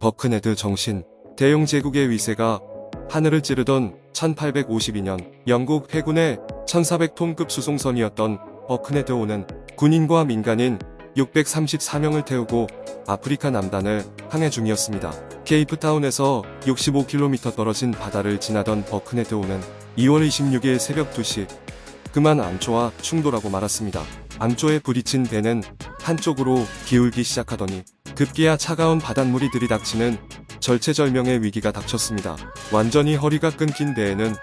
버크네드 정신, 대영 제국의 위세가 하늘을 찌르던 1852년 영국 해군의 1400톤급 수송선이었던 버크네드호는 군인과 민간인 634명을 태우고 아프리카 남단을 항해 중이었습니다. 케이프타운에서 65km 떨어진 바다를 지나던 버크네드호는 2월 26일 새벽 2시 그만 암초와 충돌하고 말았습니다. 암초에 부딪힌 배는 한쪽으로 기울기 시작하더니 급기야 차가운 바닷물이 들이닥치는 절체절명의 위기가 닥쳤습니다. 완전히 허리가 끊긴 배에는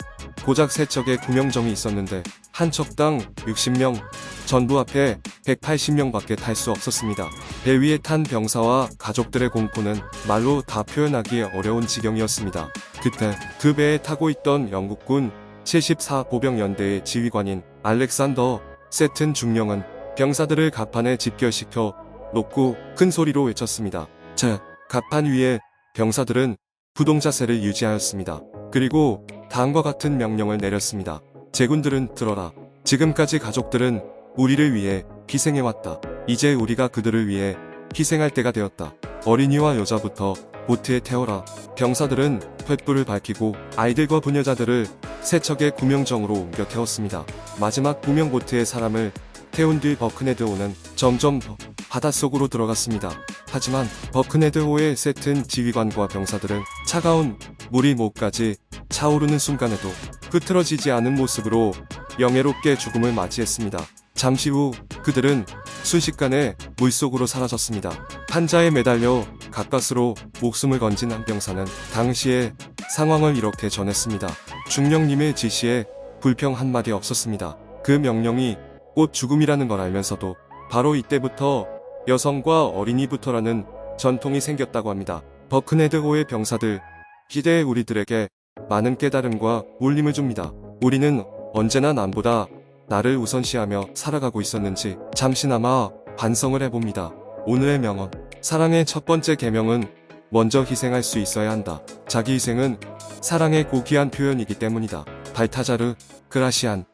고작 세 척의 구명정이 있었는데 한 척당 60명, 전부 앞에 180명밖에 탈 수 없었습니다. 배 위에 탄 병사와 가족들의 공포는 말로 다 표현하기 어려운 지경이었습니다. 그때 그 배에 타고 있던 영국군 74 보병연대의 지휘관인 알렉산더 세튼 중령은 병사들을 갑판에 집결시켜 높고 큰 소리로 외쳤습니다. 자, 갑판 위에 병사들은 부동자세를 유지하였습니다. 그리고 다음과 같은 명령을 내렸습니다. 제군들은 들어라. 지금까지 가족들은 우리를 위해 희생해왔다. 이제 우리가 그들을 위해 희생할 때가 되었다. 어린이와 여자부터 보트에 태워라. 병사들은 횃불을 밝히고 아이들과 부녀자들을 세척의 구명정으로 옮겨 태웠습니다. 마지막 구명 보트의 사람을 태운 뒤 버크네드호는 점점 더 바닷속으로 들어갔습니다. 하지만 버크네드호의 세튼 지휘관과 병사들은 차가운 물이 목까지 차오르는 순간에도 흐트러지지 않은 모습으로 영예롭게 죽음을 맞이했습니다. 잠시 후 그들은 순식간에 물속으로 사라졌습니다. 판자에 매달려 가까스로 목숨을 건진 한 병사는 당시의 상황을 이렇게 전했습니다. 중령님의 지시에 불평 한마디 없었습니다. 그 명령이 곧 죽음이라는 걸 알면서도 바로 이때부터 여성과 어린이부터라는 전통이 생겼다고 합니다. 버크네드호의 병사들, 기대의 우리들에게 많은 깨달음과 울림을 줍니다. 우리는 언제나 남보다 나를 우선시하며 살아가고 있었는지 잠시나마 반성을 해봅니다. 오늘의 명언. 사랑의 첫 번째 계명은 먼저 희생할 수 있어야 한다. 자기 희생은 사랑의 고귀한 표현이기 때문이다. 발타자르, 그라시안.